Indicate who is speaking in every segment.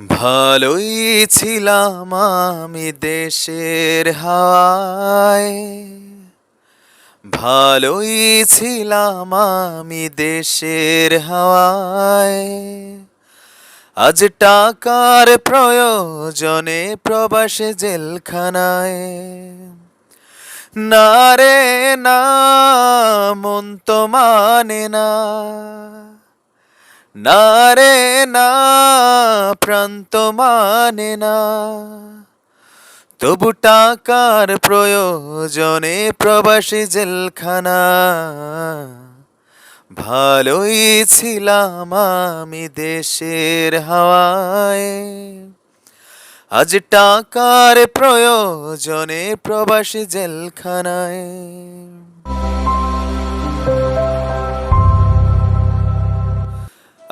Speaker 1: ভালোই ছিলাম আমি দেশের হাওয়ায় ভালোই ছিলাম আমি দেশের হাওয়ায় আজ টাকার প্রয়োজনে প্রবাসে জেলখানায়। না রে, না, মন তো মানে না। না রে না, প্রান্ত মানে না। তবু টাকার প্রয়োজনে প্রবাসী জেলখানা। ভালোই ছিলাম আমি দেশের হাওয়ায়। আজ টাকার প্রয়োজনে প্রবাসী জেলখানায়।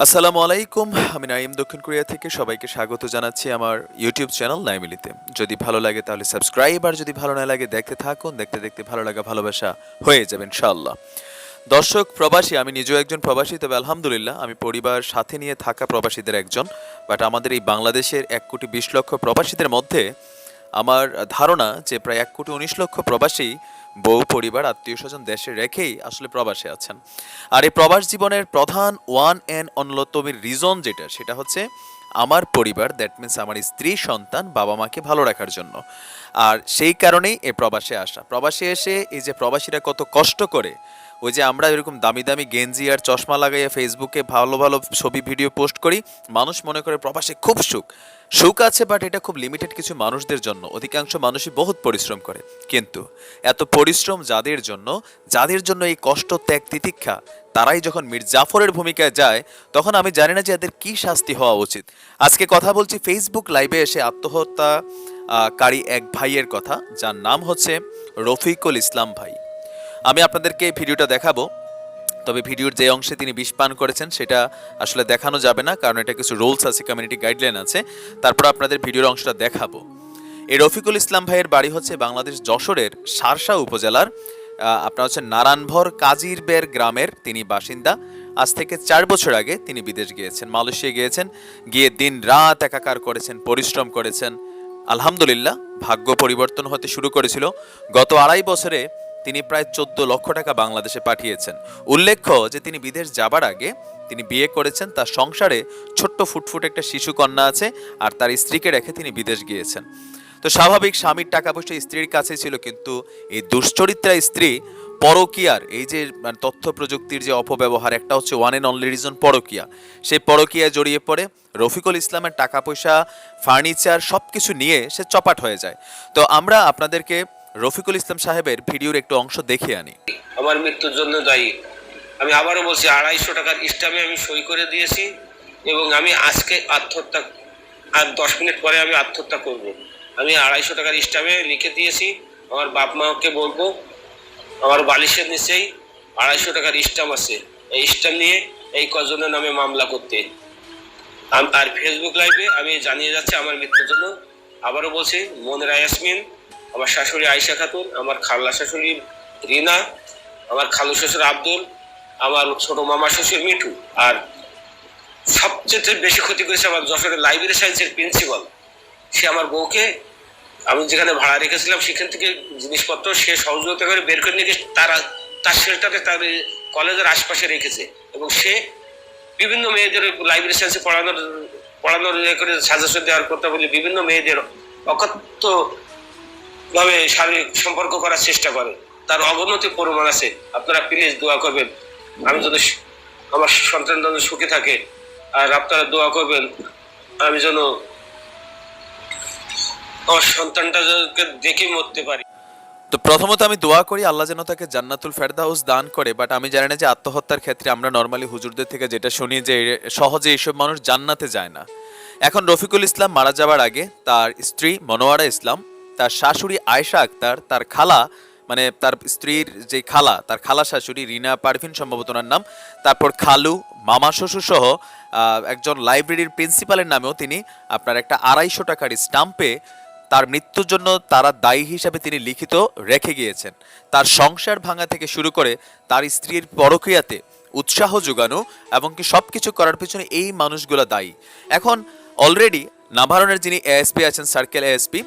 Speaker 1: আসসালামু আলাইকুম, আমি নাইম দক্ষিণ কোরিয়া থেকে সবাইকে স্বাগত জানাচ্ছি আমার ইউটিউব চ্যানেল নাইমিলিতে। যদি ভালো লাগে তাহলে সাবস্ক্রাইব, আর যদি ভালো না লাগে দেখতে থাকুন, দেখতে দেখতে ভালো লাগা ভালোবাসা হয়ে যাবে ইনশাআল্লাহ। দর্শক, প্রবাসী, আমি নিজেও একজন প্রবাসী, তবে আলহামদুলিল্লাহ আমি পরিবার সাথে নিয়ে থাকা প্রবাসীদের একজন, বাট আমাদের এই বাংলাদেশের এক কোটি বিশ লক্ষ প্রবাসীদের মধ্যে আমার ধারণা যে প্রায় এক কোটি উনিশ লক্ষ প্রবাসী বউ পরিবার আত্মীয় স্বজন দেশে রেখেই আসলে প্রবাসে আছেন। আর এই প্রবাস জীবনের প্রধান ওয়ান অ্যান্ড অন্যতম রিজন যেটা, সেটা হচ্ছে আমার পরিবার দ্যাট মিন্স আমার স্ত্রী, সন্তান, বাবা মাকে ভালো রাখার জন্য। আর সেই কারণেই এ প্রবাসে আসা। প্রবাসে এসে এই যে প্রবাসীরা কত কষ্ট করে, ওই যে আমরা এরকম দামি দামি গেঞ্জি আর চশমা লাগাইয়া ফেসবুকে ভালো ভালো ছবি ভিডিও পোস্ট করি, মানুষ মনে করে প্রবাসে খুব সুখ। সুখ আছে বাট এটা খুব লিমিটেড কিছু মানুষদের জন্য। অধিকাংশ মানুষই বহুত পরিশ্রম করে। কিন্তু এত পরিশ্রম যাদের জন্য যাদের জন্য এই কষ্ট, ত্যাগ, তিতিক্ষা, তারাই যখন মীর জাফরের ভূমিকায় যায়, তখন আমি জানি না যে এদের কি শাস্তি হওয়া উচিত। আজকে কথা বলছি ফেসবুক লাইভে এসে আত্মহত্যা কারী এক ভাইয়ের কথা, যার নাম হচ্ছে রফিকুল ইসলাম ভাই। আমি আপনাদেরকে এই ভিডিওটা দেখাবো। তবে ভিডিওর যে অংশে তিনি বিষ পান করেছেন, সেটা আসলে দেখানো যাবে না, কারণ এটা কিছু রুলস আছে কমিউনিটি গাইডলাইন আছে। তারপর আপনাদের ভিডিওর অংশটা দেখাবো। এই রফিকুল ইসলাম ভাইয়ের বাড়ি হচ্ছে বাংলাদেশ যশোরের সারসা উপজেলার আপনার হচ্ছে নারায়ণভর কাজিরবের গ্রামের তিনি বাসিন্দা। আজ থেকে চার বছর আগে তিনি বিদেশ গিয়েছেন, মালয়েশিয়া গিয়েছেন, গিয়ে দিন রাত একাকার করেছেন, পরিশ্রম করেছেন। আলহামদুলিল্লাহ, ভাগ্য পরিবর্তন হতে শুরু করেছিল। গত আড়াই বছরে তিনি প্রায় চোদ্দ লক্ষ টাকা বাংলাদেশে পাঠিয়েছেন। উল্লেখ্য যে তিনি বিদেশ যাবার আগে তিনি বিয়ে করেছেন, তার সংসারে ছোট্ট ফুটফুট একটা শিশু কন্যা আছে আর তার স্ত্রীকে রেখে তিনি বিদেশ গিয়েছেন। তো স্বাভাবিক স্বামীর টাকা পয়সা স্ত্রীর কাছে ছিল, কিন্তু এই দুশ্চরিত্রা স্ত্রী পরকিয়ার, এই যে মানে তথ্য প্রযুক্তির যে অপব্যবহার, একটা হচ্ছে ওয়ান এন্ড অনলি রিজন পরকিয়া। সেই পরকিয়ায় জড়িয়ে পড়ে, রফিকুল ইসলামের টাকা পয়সা ফার্নিচার সব কিছু নিয়ে সে চপাট হয়ে যায়। তো আমরা আপনাদেরকে রফিকুল ইসলাম সাহেবের ভিডিওর একটু অংশ দেখে আনি।
Speaker 2: আমার মৃত্যুর জন্য দায়ী। আমি আবারও বলছি, আড়াইশো টাকার স্টামে আমি সই করে দিয়েছি এবং আমি আজকে আত্মহত্যা, আর দশ মিনিট পরে আমি আত্মহত্যা করব। আমি আড়াইশো টাকার স্টামে লিখে দিয়েছি, আমার বাপ মাকে বলব, আমার বালিশের নিচেই আড়াইশো টাকার স্টাম্প আছে। এই স্টাম্প নিয়ে এই কজনের নামে মামলা করতে। আর ফেসবুক লাইভে আমি জানিয়ে যাচ্ছি, আমার মৃত্যুর জন্য। আবারও বলছি, মনিরা ইয়াসমিন আমার শাশুড়ি আয়শা খাতুন, আমার খাল্লা শাশুড়ি রিনা, আমার খালু শ্বশুর আব্দুল, আমার ছোট মামা শ্বশুর মিঠু। আর সবচেয়ে বেশি ক্ষতি করেছে আমার যশোরের লাইব্রেরি সায়েন্সের প্রিন্সিপাল। সে আমার বউকে আমি যেখানে ভাড়া রেখেছিলাম, সেখান থেকে জিনিসপত্র সে সহযোগিতা করে বের করে নিয়ে তারা, তার শেল্টারে তার কলেজের আশপাশে রেখেছে। এবং সে বিভিন্ন মেয়েদের লাইব্রেরি সায়েন্সে পড়ানোর পড়ানোর ইয়ে করে সাজেশন দেওয়ার কথা বলে বিভিন্ন মেয়েদের অকথ্য ভাবে শারীরিক সম্পর্ক করার চেষ্টা করে। তার অবনতি প্রমাণ আছে। আপনারা প্লিজ দোয়া করবেন। আমি যদি আমার সন্তান যেন সুখে থাকে, আর আপনারা দোয়া করবেন, আমি যেন আমার সন্তানটাকে দেখে মরতে পারি।
Speaker 1: তো প্রথমত আমি দোয়া করি, আল্লাহ যেন তাকে জান্নাতুল ফেরদাউস দান করে। বাট আমি জানি না যে আত্মহত্যার ক্ষেত্রে আমরা নর্মালি হুজুরদের থেকে যেটা শুনি যে সহজে এইসব মানুষ জান্নাতে যায় না। এখন রফিকুল ইসলাম মারা যাওয়ার আগে তার স্ত্রী মনোয়ারা ইসলাম তার শাশুড়ি আয়েশা আক্তার, তার খালা মানে তার স্ত্রীর যে খালা, তার খালা শাশুড়ি রিনা পারভিন সম্ভবত ওনার নাম, তারপর খালু, মামা শ্বশুর সহ একজন লাইব্রেরির প্রিন্সিপালের নামেও তিনি আপনার একটা আড়াইশো টাকার স্টাম্পে তার মৃত্যুর জন্য তারা দায়ী হিসাবে তিনি লিখিত রেখে গিয়েছেন। তার সংসার ভাঙা থেকে শুরু করে তার স্ত্রীর পরক্রিয়াতে উৎসাহ যোগানো এবং কি সব কিছু করার পিছনে এই মানুষগুলো দায়ী। এখন অলরেডি নাভারণের যিনি এএসপি আছেন, circle ASP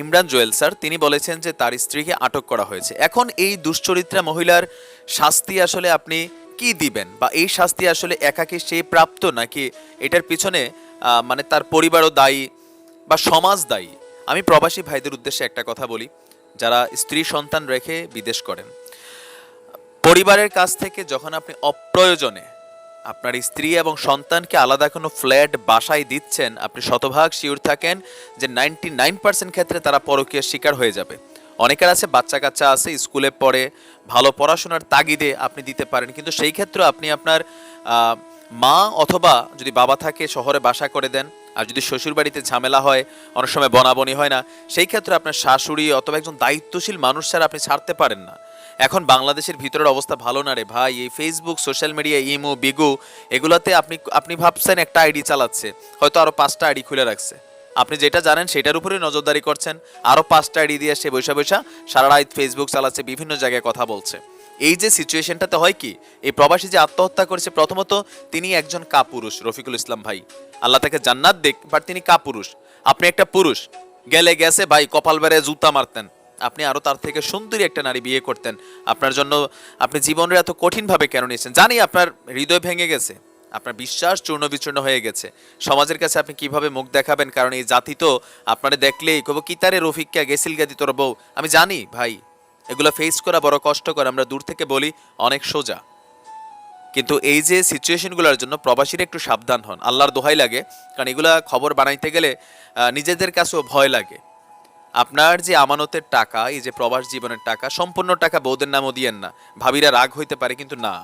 Speaker 1: Imran Joel sir, তিনি বলেছেন যে তার স্ত্রীকে আটক করা হয়েছে। এখন এই দুশ্চরিত্রা মহিলার শাস্তি আসলে আপনি কি দিবেন? বা এই শাস্তি আসলে একাকে সে প্রাপ্ত নাকি এটার পিছনে মানে তার পরিবারও দায়ী বা সমাজ দায়ী? আমি প্রবাসী ভাইদের উদ্দেশ্যে একটা কথা বলি, যারা স্ত্রী সন্তান রেখে বিদেশ করেন। পরিবারের কাছ থেকে যখন আপনি অপ্রয়োজনে আপনার স্ত্রী এবং সন্তানকে আলাদা কোনো ফ্ল্যাট বাসায় দিচ্ছেন, আপনি শতভাগ শিওর থাকেন যে নাইনটি নাইন পার্সেন্ট ক্ষেত্রে তারা পরকীয়ার শিকার হয়ে যাবে। অনেকের আছে বাচ্চা কাচ্চা আছে, স্কুলে পড়ে, ভালো পড়াশোনার তাগিদে আপনি দিতে পারেন। কিন্তু সেই ক্ষেত্রে আপনি আপনার মা অথবা যদি বাবা থাকে, শহরে বাসা করে দেন, আর যদি শ্বশুর বাড়িতে ঝামেলা হয়, অনেক সময় বনাবনি হয় না, সেই ক্ষেত্রে আপনার শাশুড়ি অথবা একজন দায়িত্বশীল মানুষ ছাড়া আপনি ছাড়তে পারেন না। এখন বাংলাদেশের ভিতরের অবস্থা ভালো না রে ভাই। এই Facebook social media Imo Bigo এগুলোতে আপনি আপনি ভাবছেন একটা আইডি চালাচ্ছে, হয়তো আরও পাঁচটা আইডি খুলে রাখছে। আপনি যেটা জানেন সেটার উপরে নজরদারি করছেন, আরও পাঁচটা আইডি দিয়ে সে বৈশা বৈশা সারা রাত ফেসবুক চালাচ্ছে, বিভিন্ন জায়গায় কথা বলছে। এই যে সিচুয়েশনটাতে হয় কি, এই প্রবাসী যে আত্মহত্যা করেছে, প্রথমত তিনি একজন কাপুরুষ, রফিকুল ইসলাম ভাই। আল্লাহ তাকে জান্নাত দেখ বাট তিনি কাপুরুষ। আপনি একটা পুরুষ, গেলে গেছে ভাই, কপাল বেড়ে জুতা মারতেন। আপনি আরও তার থেকে সুন্দরী একটা নারী বিয়ে করতেন। আপনার জন্য আপনি জীবনের এত কঠিনভাবে কেন নিয়েছেন? জানি আপনার হৃদয় ভেঙে গেছে, আপনার বিশ্বাস চূর্ণ বিচূর্ণ হয়ে গেছে। সমাজের কাছে আপনি কীভাবে মুখ দেখাবেন? কারণ এই জাতি তো আপনারা দেখলেই কব কি তারে রফিককে গেছিল গাদি তোর বউ? আমি জানি, ভাই, এগুলো ফেস করা বড় কষ্টকর। আমরা দূর থেকে বলি, অনেক সোজা। কিন্তু এই যে সিচুয়েশনগুলোর জন্য প্রবাসীরা একটু সাবধান হন। আল্লাহর দোহাই লাগে, কারণ এগুলা খবর বানাইতে গেলে নিজেদের কাছেও ভয় লাগে। আপনার যে আমানতের টাকা, এই যে প্রবাস জীবনের টাকা, সম্পূর্ণ টাকা বৌদের নামও দিয়েন না। ভাবিরা রাগ হইতে পারে, কিন্তু না।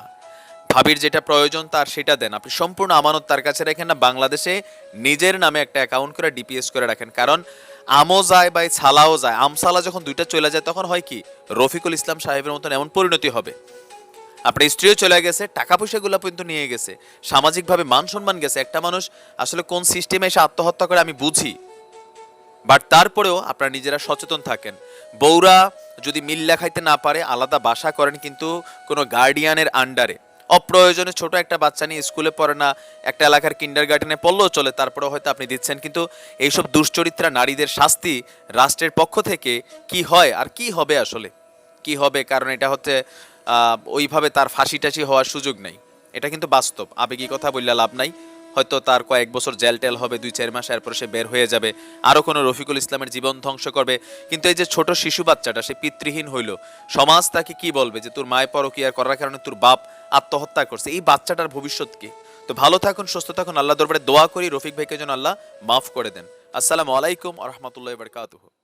Speaker 1: ভাবির যেটা প্রয়োজন, তার সেটা দেন। আপনি সম্পূর্ণ আমানত তার কাছে রাখেন না, বাংলাদেশে নিজের নামে একটা অ্যাকাউন্ট করে ডিপিএস করে রাখেন। কারণ আমও যায় বা ছালাও যায় আমসালা যখন দুইটা চলে যায়, তখন হয় কি? রফিকুল ইসলাম সাহেবের মতন এমন পরিণতি হবে। আপনার স্ত্রীও চলে গেছে টাকা পয়সাগুলো পর্যন্ত নিয়ে গেছে, সামাজিকভাবে মান সম্মান গেছে। একটা মানুষ আসলে কোন সিস্টেমে এসে আত্মহত্যা করে আমি বুঝি। বাট তারপরেও আপনারা নিজেরা সচেতন থাকেন। বউরা যদি মিল্লা খাইতে না পারে, আলাদা বাসা করেন কিন্তু কোনো গার্ডিয়ানের আন্ডারে অপ্রয়োজনে ছোট একটা বাচ্চা নিয়ে স্কুলে পড়ে না, একটা এলাকার কিন্ডার গার্ডেনে পড়লেও চলে, তারপরেও হয়তো আপনি দিচ্ছেন। কিন্তু এইসব দুশ্চরিত্রা নারীদের শাস্তি রাষ্ট্রের পক্ষ থেকে কি হয় আর কি হবে আসলে? কি হবে? কারণ এটা হচ্ছে ওইভাবে তার ফাঁসি টাসি হওয়ার সুযোগ নেই। এটা কিন্তু বাস্তব। আবেগী কথা বললে লাভ নাই। হয়তো তার কয়েক বছর জেল টেল হবে, দুই চার মাস, এরপর সে বের হয়ে যাবে। আরও কোনো রফিকুল ইসলামের জীবন ধ্বংস করবে। কিন্তু এই যে ছোট শিশু বাচ্চাটা, সে পিতৃহীন হইল। সমাজ তাকে কি বলবে যে, তোর মায় পরকিয়া করার কারণে তোর বাপ আত্মহত্যা করছে এই বাচ্চাটার ভবিষ্যৎ কি? তো ভালো থাকুন, সুস্থ থাকুন আল্লাহ দরবারে দোয়া করি, রফিক ভাইকে যেন আল্লাহ মাফ করে দেন। আসসালামু আলাইকুম আ রহমতুল্লাহ